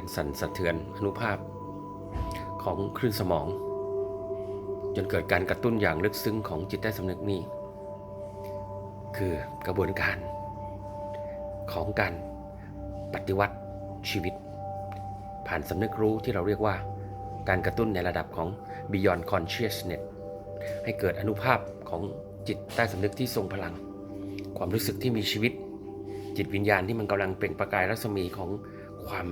การสั่นสะเทือนอนุภาพของคลื่นสมอง จนเกิดการกระตุ้นอย่างลึกซึ้งของจิตใต้สำนึกนี้ คือกระบวนการของการปฏิวัติชีวิต ผ่านสำนึกรู้ที่เราเรียกว่าการกระตุ้นในระดับของ beyond consciousness ให้เกิดอนุภาพของจิตใต้สำนึกที่ทรงพลัง ความรู้สึกที่มีชีวิต จิตวิญญาณที่มันกำลังเปล่งประกายรัศมีของความ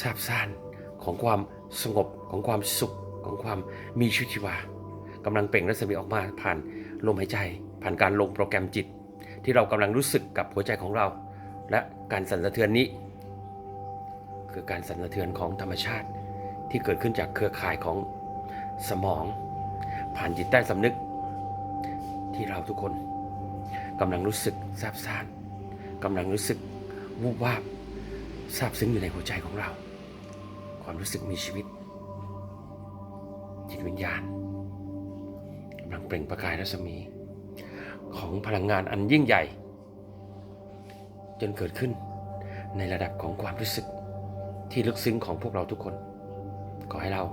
ซาบซ่านของความสงบของความสุขของความมีชีวิตชีวากำลังเปล่งรัศมีออกมาผ่านลมหายใจ ผ่านการลงโปรแกรมจิต ที่เรากำลังรู้สึกกับหัวใจของเรา และการสั่นสะเทือนนี้ คือการสั่นสะเทือนของธรรมชาติ ที่เกิดขึ้นจากเครือข่ายของสมอง ผ่านจิตใต้สำนึก ที่เราทุกคนกำลังรู้สึกซาบซ่านกำลังรู้สึกวูบวาบซาบซึ้งอยู่ในหัวใจของเรา ความรู้สึกมีชีวิต จิตวิญญาณกำลังเปล่งประกายรัศมี ของพลังงานอันยิ่งใหญ่ จนเกิดขึ้นในระดับของความรู้สึกที่ลึกซึ้งของพวกเราทุกคน ขอให้เรา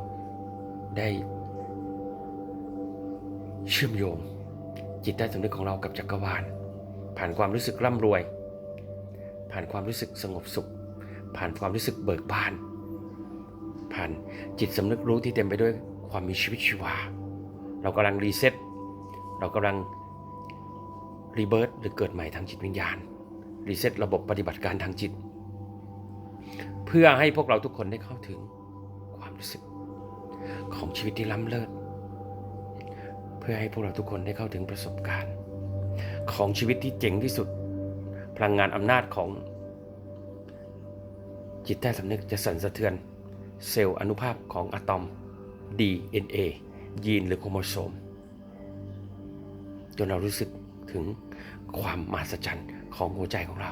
ได้ เชื่อมโยง จิตใต้สำนึกของเรากับจักรวาล ผ่านความรู้สึกร่ำรวย ผ่านความรู้สึกสงบสุข ผ่านความรู้สึกเบิกบาน ผ่านจิตสำนึกรู้ที่เต็มไปด้วยความมีชีวิตชีวา เรากำลังรีเซ็ตเรากำลังรีเบิร์ตหรือเกิดใหม่ทางจิตวิญญาณ รีเซ็ตระบบปฏิบัติการทางจิต เพื่อให้พวกเราทุกคนได้เข้าถึงความรู้สึกของชีวิตที่ล้ำเลิศ เพื่อให้พวกเราทุกคนได้เข้าถึงประสบการณ์ ของชีวิตที่เจ๋งที่สุด พลังงานอำนาจของจิตใต้สำนึกจะสั่นสะเทือน เซลล์อนุภาพของอะตอม DNA ยีนหรือโครโมโซม จนเรารู้สึกถึงความมหัศจรรย์ของหัวใจของเรา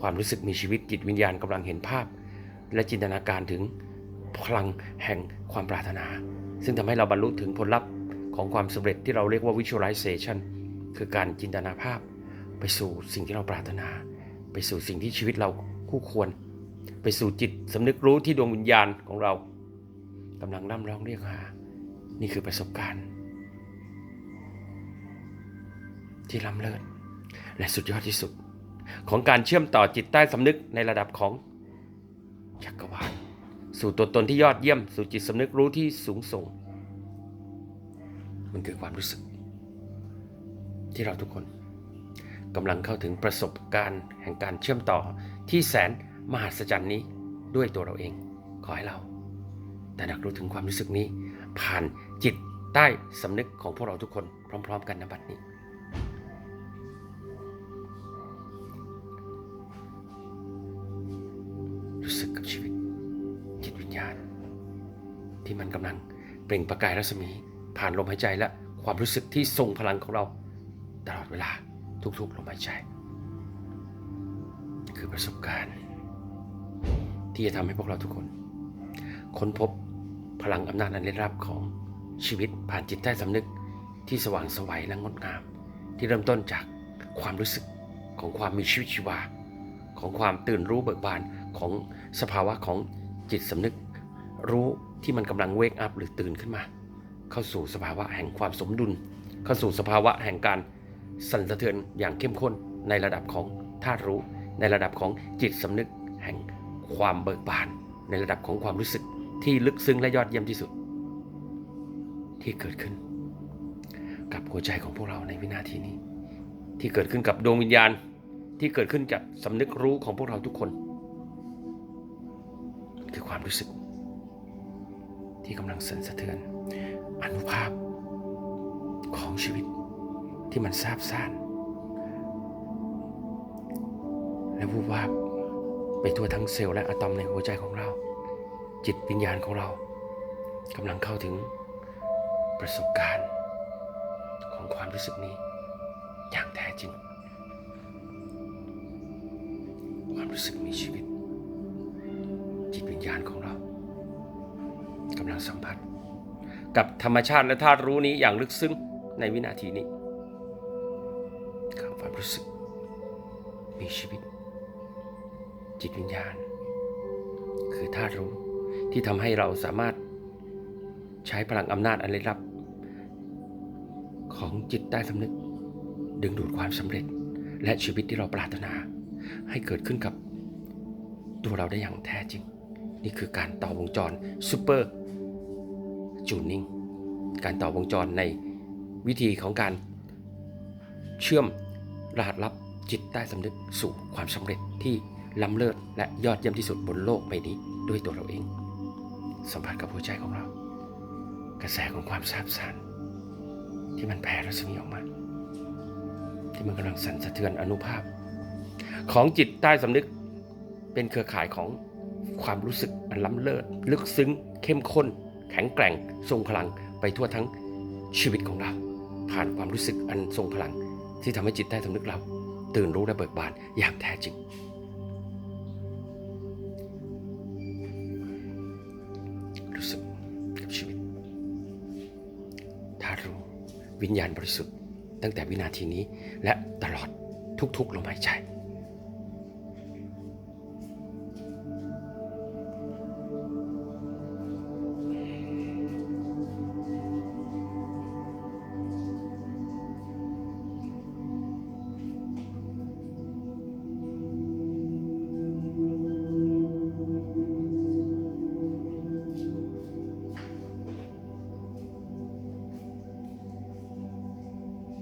ความรู้สึกมีชีวิตจิตวิญญาณกำลังเห็นภาพ และจินตนาการถึงพลังแห่งความปรารถนา ซึ่งทำให้เราบรรลุถึงผลลัพธ์ของความสำเร็จที่เราเรียกว่า visualization คือการจินตนาภาพ ไปสู่สิ่งที่เราปรารถนา ไปสู่สิ่งที่ชีวิตเราคู่ควร ไปสู่จิตสำนึกรู้ที่ดวงวิญญาณของเรากำลังร่ำร้องเรียกหา นี่คือประสบการณ์ ที่ล้ำเลิศและสุดยอดที่สุด ของการเชื่อมต่อจิตใต้สำนึกในระดับของจักรวาลสู่ตัวตนที่ยอดเยี่ยม สู่จิตสำนึกรู้ที่สูงส่ง มันคือความรู้สึก ที่เราทุกคนกำลังเข้าถึงประสบการณ์แห่งการเชื่อมต่อที่แสน มหัศจรรย์นี้ด้วยตัวเราเอง ขอให้เราตระหนักรู้ถึงความรู้สึกนี้ ผ่านจิตใต้สำนึกของพวกเราทุกคนพร้อม ๆ กันนบัดนี้ รู้สึกกับชีวิต จิตวิญญาณ ที่มันกำลังเปล่งประกายรัศมี ผ่านลมหายใจและความรู้สึกที่ทรงพลังของเรา ตลอดเวลาทุกๆลมหายใจ คือประสบการณ์ ที่จะทำให้พวกเราทุกคน ค้นพบพลังอำนาจอันลึกลับของชีวิตผ่านจิตใต้สำนึกที่สว่างไสวัยและงดงาม ที่เริ่มต้นจากความรู้สึกของความมีชีวิตชีวา ของความตื่นรู้เบิกบานของสภาวะของจิตสำนึก รู้ที่มันกำลังเวกอัพหรือตื่นขึ้นมา เข้าสู่สภาวะแห่งความสมดุล เข้าสู่สภาวะแห่งการสั่นสะเทือนอย่างเข้มข้นในระดับของธาตุรู้ ในระดับของจิตสำนึก ความเบิกบานในระดับของความรู้สึกที่ลึกซึ้งและยอดเยี่ยมที่สุด ที่เกิดขึ้น กับหัวใจของพวกเราในวินาทีนี้ ที่เกิดขึ้นกับดวงวิญญาณที่เกิดขึ้นกับสำนึกรู้ของพวกเราทุกคน คือความรู้สึก ที่กำลังสั่นสะเทือนอนุภาพของชีวิตที่มันซาบซ่านและวูบวาบ ไปทั่วทั้งเซลล์และอะตอมในหัวใจของเรา จิตวิญญาณของเรากำลังเข้าถึงประสบการณ์ของความรู้สึกนี้อย่างแท้จริง ความรู้สึกมีชีวิต จิตวิญญาณของเรากำลังสัมผัส กับธรรมชาติและธาตุรู้นี้อย่างลึกซึ้งในวินาทีนี้ความรู้สึกมีชีวิต จิตวิญญาณ คือธาตุรู้ที่ทำให้เราสามารถใช้พลังอำนาจอันลึกลับ ของจิตใต้สำนึก ดึงดูดความสำเร็จ และชีวิตที่เราปรารถนา ให้เกิดขึ้นกับตัวเราได้อย่างแท้จริง นี่คือการต่อวงจรซูเปอร์จูนนิ่งการต่อวงจรในวิธีของการเชื่อมรหัสลับจิตใต้สำนึกสู่ความสำเร็จที่ ล้ำเลิศและยอดเยี่ยมที่สุดบนโลกใบนี้ด้วยตัวเราเอง สัมผัสกับหัวใจของเรา กระแสของความซาบซ่านที่มันแผ่รัศมีออกมา ที่มันกำลังสั่นสะเทือนอนุภาพ ของจิตใต้สำนึกเป็นเครือข่ายของความรู้สึกอันล้ำเลิศ ลึกซึ้ง เข้มข้น แข็งแกร่ง ทรงพลังไปทั่วทั้งชีวิตของเรา ผ่านความรู้สึกอันทรงพลัง ที่ทำให้จิตใต้สำนึกเรา ตื่นรู้และเบิกบานอย่างแท้จริง วิญญาณบริสุทธิ์ ตั้งแต่วินาทีนี้และตลอดทุกๆลมหายใจ